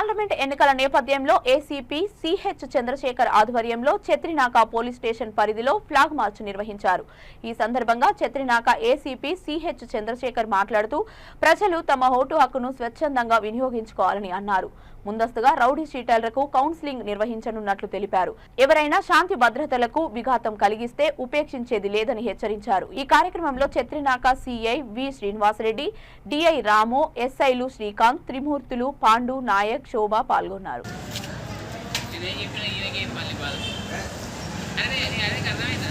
Parliament ఎన్నికల నేపథ్యంలో ACP CH Chandrasekhar ఆధ్వర్యంలో చత్రినాక పోలీస్ స్టేషన్ పరిధిలో ఫ్లాగ్ మార్చ్ నిర్వహించారు. ఈ సందర్భంగా చత్రినాక ఏసీపీ సిహెచ్ చంద్రశేఖర్ మాట్లాడుతూ ప్రజలు తమ ఓటు హక్కును స్వచ్ఛందంగా వినియోగించుకోవాలని అన్నారు. ముందస్తుగా రౌడీ షీటర్లకు కౌన్సిలింగ్ నిర్వహించనున్నట్లు తెలిపారు. ఎవరైనా శాంతి భద్రతలకు విఘాతం కలిగిస్తే ఉపేక్షించేది లేదని హెచ్చరించారు. ఈ కార్యక్రమంలో Chatrinaka CI V Srinivasa Reddy DI Ramu ఎస్ఐలు శ్రీకాంత్ త్రిమూర్తులు పాండు నాయక్ శోభ పాల్గొన్నారు. అదే అదే అర్థమైందా.